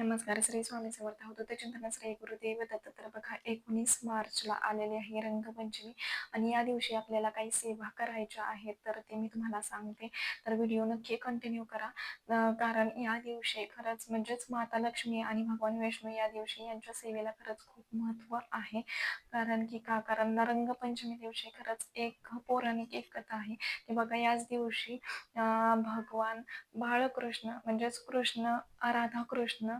नमस्कार. श्री स्वामी समर्थ. होतो ते चिंतन श्री गुरुदेव दत्त. तर बघा एकोणीस मार्चला आलेली आहे रंगपंचमी आणि या दिवशी आपल्याला काही सेवा करायच्या आहेत तर ते मी तुम्हाला सांगते. तर व्हिडिओ नक्की कंटिन्यू करा. कारण या दिवशी खरंच म्हणजेच माता लक्ष्मी आणि भगवान विष्णू या दिवशी यांच्या सेवेला खरंच खूप महत्त्व आहे. कारण की का? कारण रंगपंचमी दिवशी खरंच एक पौराणिक एक कथा आहे. की बघा याच दिवशी भगवान बाळकृष्ण म्हणजेच कृष्ण राधा कृष्ण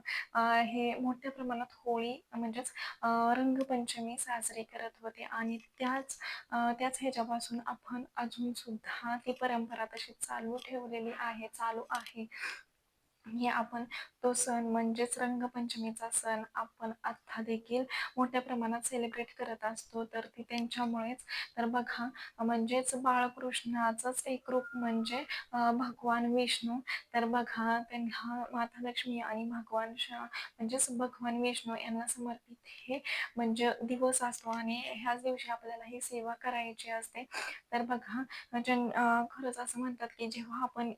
हे मोठ्या प्रमाणात होळी म्हणजेच रंगपंचमी साजरी करत होते. आणि त्याच त्याच ह्याच्यापासून आपण अजून सुद्धा ती परंपरा तशी चालू ठेवलेली आहे चालू आहे. हे आपण तो सण म्हणजेच रंगपंचमीचा सण आपण आता देखील मोठ्या प्रमाणात सेलिब्रेट करत असतो. तर ती त्यांच्यामुळेच तर बघा म्हणजेच बाळकृष्णाचंच एक रूप म्हणजे भगवान विष्णू. तर बघा त्यांना माता लक्ष्मी आणि भगवान शा म्हणजेच भगवान विष्णू यांना समर्पित हे म्हणजे दिवस असतो आणि ह्याच दिवशी आपल्याला ही सेवा करायची असते. तर बघा ज्यां खरंच असं म्हणतात की जेव्हा आपण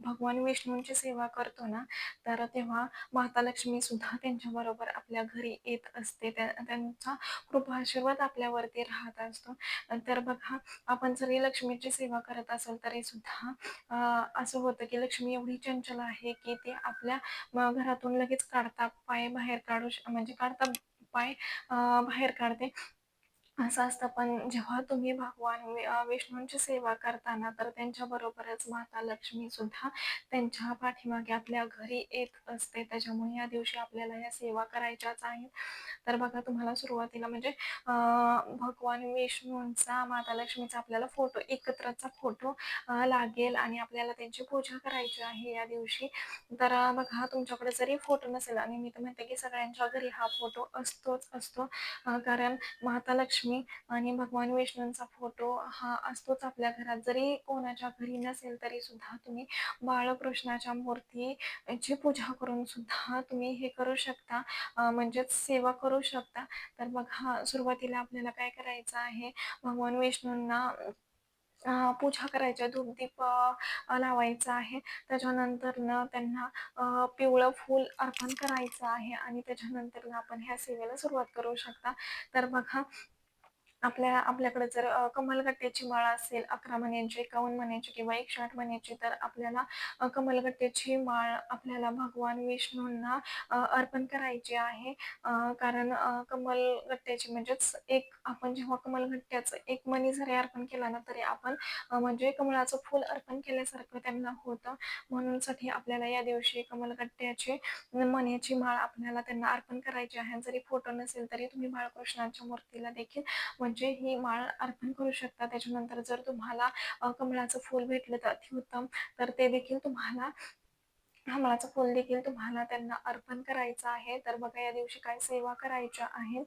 भगवान विष्णूंची सेवा करतो ना तर तेव्हा माता लक्ष्मी सुद्धा त्यांच्याबरोबर आपल्या घरी येत असते त्या त्यांचा कृपा आशीर्वाद आपल्यावरती राहत असतो तर बघा आपण जरी लक्ष्मीची सेवा करत असेल तरी सुद्धा असं होतं की लक्ष्मी एवढी चंचल आहे की ती आपल्या घरातून लगेच काढता पाय बाहेर काढू श म्हणजे काढता पाय बाहेर काढते. असं असतं पण जेव्हा तुम्ही भगवान विष्णूंची सेवा करताना तर त्यांच्याबरोबरच माता लक्ष्मीसुद्धा त्यांच्या पाठीमागे आपल्या घरी येत असते. त्याच्यामुळे या दिवशी आपल्याला या सेवा करायच्याच आहेत. तर बघा तुम्हाला सुरुवातीला म्हणजे भगवान विष्णूंचा, माता लक्ष्मीचा आपल्याला फोटो एकत्रचा फोटो लागेल आणि आपल्याला त्यांची पूजा करायची आहे या दिवशी. तर बघा तुमच्याकडे जरी फोटो नसेल आणि मी तर म्हणते की सगळ्यांच्या घरी हा फोटो असतोच असतो. कारण माता लक्ष्मी आणि भगवान विष्णूंचा फोटो हा असतोच आपल्या घरात. जरी कोणाच्या घरी नसेल तरी सुद्धा तुम्ही बाळकृष्णाच्या मूर्तीची पूजा करून सुद्धा तुम्ही हे करू शकता म्हणजेच सेवा करू शकता. तर बघा सुरुवातीला आपल्याला काय करायचं आहे, भगवान विष्णूंना पूजा करायच्या धूपदीप लावायचा आहे. त्याच्यानंतरनं त्यांना पिवळं फूल अर्पण करायचं आहे आणि त्याच्यानंतरनं आपण ह्या सेवेला सुरुवात करू शकता. तर बघा आपल्या आपल्याकडे जर कमलगट्ट्याची माळ असेल अकरा महिन्यांची एकावन्न महिन्यांची किंवा 108 मण्याची तर आपल्याला कमलगट्ट्याची माळ आपल्याला भगवान विष्णूंना अर्पण करायची आहे. कारण कमलगट्ट्याची म्हणजेच एक आपण जेव्हा कमलगट्ट्याचं एक मणी जरी अर्पण केला ना, तरी आपण म्हणजे कमळाचं फूल अर्पण केल्यासारखं त्यांना होतं. म्हणून साठी आपल्याला या दिवशी कमलगट्ट्याची मण्याची माळ आपल्याला त्यांना अर्पण करायची आहे. जरी फोटो नसेल तरी तुम्ही बाळकृष्णाच्या मूर्तीला देखील म्हणजे म्हणजे ही माळ अर्पण करू शकता. त्याच्यानंतर जर तुम्हाला कमळाचं फूल भेटलं तर अतिउत्तम. तर ते देखील तुम्हाला कमळाचं फूल देखील तुम्हाला त्यांना अर्पण करायचं आहे. तर बघा या दिवशी काय सेवा करायच्या आहेत.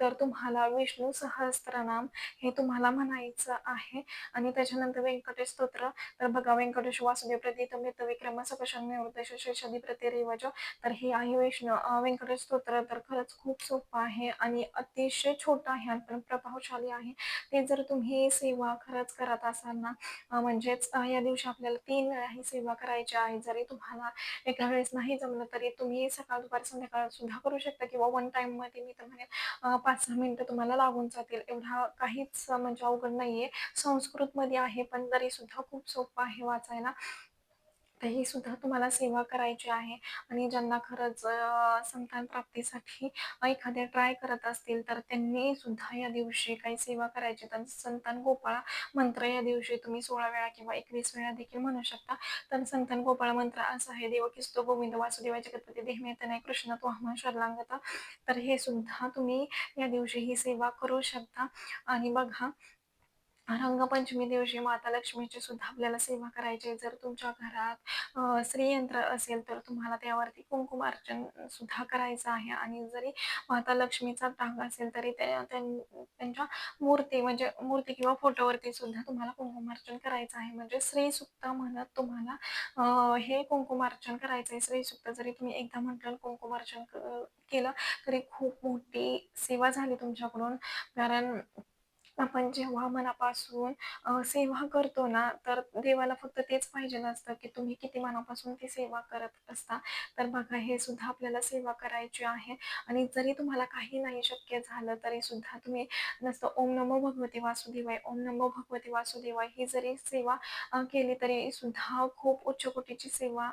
तर तुम्हाला विष्णू सहस्त्रनाम हे तुम्हाला म्हणायचं आहे आणि त्याच्यानंतर व्यंकटेश स्तोत्र तर बघा व्यंकटेश वासुदेव प्रथित मित विक्रम सपशन्य उद्देश शेषादी प्रतिरेवज तर हे आहे विष्णू व्यंकटेश स्तोत्र तर खरंच खूप सोपं आहे आणि अतिशय छोटं आहे आणि पण प्रभावशाली आहे. ते जर तुम्ही सेवा खरंच करत असाल ना म्हणजेच या दिवशी आपल्याला तीन वेळा ही सेवा करायची आहे. जरी तुम्हाला एका वेळेस नाही जमलं तरी तुम्ही सकाळ, दुपार, संध्याकाळ सुद्धा करू शकता किंवा वन टाईममध्ये मी तर म्हणेन अ, 5-6 मिनिटं तुम्हाला लागून जातील. एवढा काहीच म्हणजे अवघड नाहीये. संस्कृतमध्ये आहे पण तरी सुद्धा खूप सोपं आहे वाचायला. तेही सुद्धा तुम्हाला सेवा करायची आहे आणि ज्यांना खरंच संतान प्राप्तीसाठी एखाद्या ट्राय करत असतील तर त्यांनी सुद्धा या दिवशी काही सेवा करायची. तर संतान गोपाळा मंत्र या दिवशी तुम्ही 16 वेळा किंवा 21 वेळा देखील म्हणू शकता. तर संतान गोपाळ मंत्र असं आहे देवकीस्तो गोविंद वासुदेवाय जगत्पती देहमेतनय कृष्ण तो हमा शरलांगता तर हे सुद्धा तुम्ही या दिवशी ही सेवा करू शकता आणि बघा रंगपंचमी दिवशी माता लक्ष्मीची सुद्धा आपल्याला सेवा करायची आहे. जर तुमच्या घरात श्रीयंत्र असेल तर तुम्हाला त्यावरती कुंकुमार्चन सुद्धा करायचं आहे आणि जरी माता लक्ष्मीचा टांग असेल तरी त्या त्यां त्यांच्या मूर्ती म्हणजे मूर्ती किंवा फोटोवरती सुद्धा तुम्हाला कुंकुमार्चन करायचं आहे. म्हणजे श्रीसुक्त म्हणत तुम्हाला हे कुंकुमार्चन करायचं आहे. श्रीसुक्त जरी तुम्ही एकदा म्हटलं कुंकुमार्चन केलं तरी खूप मोठी सेवा झाली तुमच्याकडून. कारण आपण जेव्हा म्हणजे मनापासून सेवा करतो ना, तर देवाला फक्त तेच पाहिजे असतं, की तुम्ही किती मनापासून ती सेवा करत असता. तर बघा हे सुद्धा आपल्याला सेवा करायची आहे आणि जरी तुम्हाला काही नाही शक्य झालं, तरी सुद्धा तुम्ही नसतं ओम नमो भगवते वासुदेवाय, ओम नमो भगवते वासुदेवाय ही जरी सेवा केली तरी सुद्धा खूप उच्च कोटीची सेवा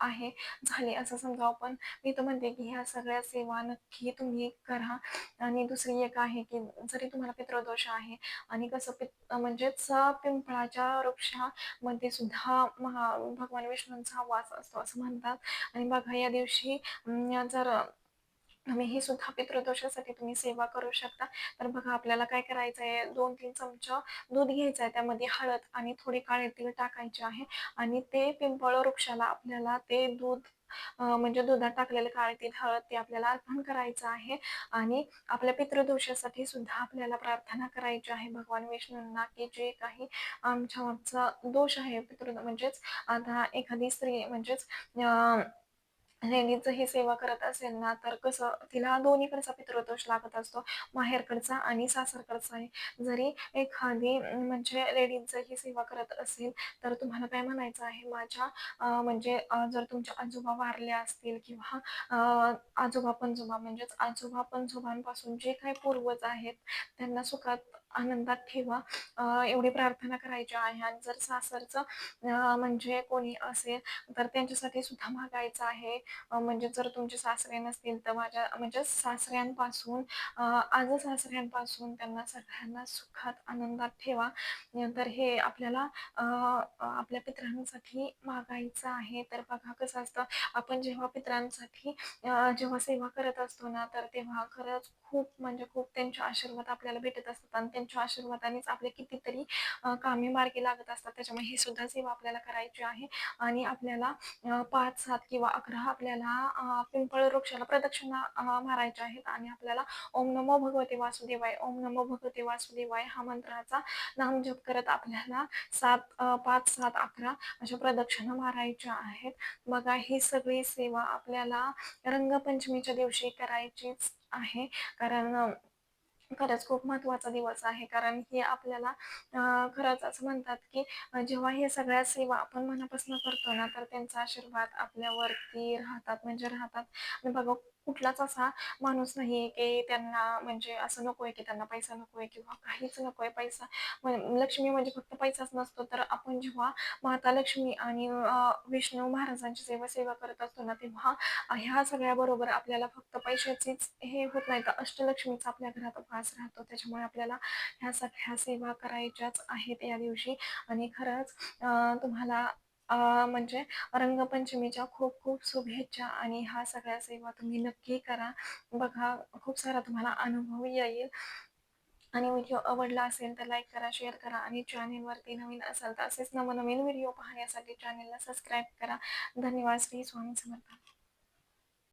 आहे, झाली असं समजावं. आपण. मी तर म्हणते, की ह्या सगळ्या सेवा नक्की तुम्ही करा. आणि दुसरी एक आहे, की जरी तुम्हाला पित्रदोष आहे आणि कसं पित म्हणजेच पिंपळाच्या वृक्षामध्ये सुद्धा महा भगवान विष्णूंचा वास असतो असं म्हणतात. आणि बघा या दिवशी जर ही सुद्धा पितृदोषासाठी तुम्ही सेवा करू शकता. तर बघा आपल्याला काय करायचं आहे 2-3 चमचा दूध घ्यायचं आहे. त्यामध्ये हळद आणि थोडी काळे तीळ टाकायचे आहे आणि ते पिंपळ वृक्षाला आपल्याला ते दूध म्हणजे दुधात टाकलेले काळे तीळ, हळद ते आपल्याला अर्पण करायचं आहे आणि आपल्या पितृदोषासाठी सुद्धा आपल्याला प्रार्थना करायची आहे भगवान विष्णूंना, की जे काही आमच्या मागचा दोष आहे पितृ म्हणजेच आता एखादी स्त्री म्हणजेच अ, ही सेवा करत असेल ना, तर कसं तिला दोन्हीकडचा पितृदोष लागत असतो. माहेरकडचा आणि सासरकडचा जरी एखादी म्हणजे लेडीजचं ही सेवा करत असेल, तर तुम्हाला काय म्हणायचं आहे, माझ्या म्हणजे जर तुमच्या आजोबा वारले असतील किंवा आजोबा-पणजोबा म्हणजेच आजोबा-पणजोबांपासून जे काही पूर्वज आहेत, त्यांना सुखात, आनंदात ठेवा. एवढी प्रार्थना करायची आहे आणि जर सासरचं म्हणजे कोणी असेल, तर त्यांच्यासाठी सुद्धा मागायचं आहे. म्हणजे जर तुमचे सासरे नसतील तर माझ्या म्हणजे सासऱ्यांपासून आज सासऱ्यांपासून त्यांना सगळ्यांना सुखात, आनंदात ठेवा. तर हे आपल्याला आपल्या पितरांसाठी मागायचं आहे. तर बघा कसं असतं, आपण जेव्हा पितरांसाठी जेव्हा सेवा करत असतो ना, तर तेव्हा खरंच खूप म्हणजे खूप त्यांचे आशीर्वाद आपल्याला भेटत असतात आणि त्यांच्या आशीर्वादानेच आपले कितीतरी कामे मार्गी लागत असतात. त्याच्यामुळे ही सुद्धा सेवा आपल्याला करायची आहे आणि आपल्याला पाच सात किंवा 11 आपल्याला पिंपळ वृक्षाला प्रदक्षिणा मारायच्या आहेत आणि आपल्याला ओम नमो भगवते वासुदेवाय, ओम नमो भगवते वासुदेवाय हा मंत्राचा नामजप करत आपल्याला सात पाच सात अकरा अशा प्रदक्षिणा मारायच्या आहेत. बघा ही सगळी सेवा आपल्याला रंगपंचमीच्या दिवशी करायचीच आहे. कारण खरंच खूप महत्त्वाचा दिवस आहे. कारण हे आपल्याला खरंच असं म्हणतात, की जेव्हा हे सगळ्या सेवा आपण मनापासून करतो ना, तर त्यांचा आशीर्वाद आपल्यावरती राहतात, म्हणजे राहतात. आणि बघा कुठलाच असा माणूस नाही आहे, की त्यांना म्हणजे असं नको आहे, की त्यांना पैसा नको आहे किंवा काहीच नको आहे. पैसा लक्ष्मी म्हणजे फक्त पैसाच नसतो. तर आपण जेव्हा माता लक्ष्मी आणि विष्णू महाराजांची जेव्हा सेवा करत असतो ना, तेव्हा ह्या सगळ्याबरोबर आपल्याला फक्त पैशाचीच हे होत नाही, तर अष्टलक्ष्मीचा आपल्या घरात वास राहतो. त्याच्यामुळे आपल्याला ह्या सगळ्या सेवा करायच्याच आहेत या दिवशी आणि खरंच तुम्हाला अ, म्हणजे रंगपंचमीच्या खूप खूप शुभेच्छा आणि ह्या सगळ्या सेवा तुम्ही नक्की करा. बघा खूप सारा तुम्हाला अनुभव येईल आणि व्हिडिओ आवडला असेल तर लाईक करा, शेअर करा आणि चॅनेलवरती नवीन असाल तर असेच नवनवीन व्हिडिओ पाहण्यासाठी चॅनेलला सबस्क्राईब करा. धन्यवाद. श्री स्वामी समर्थ.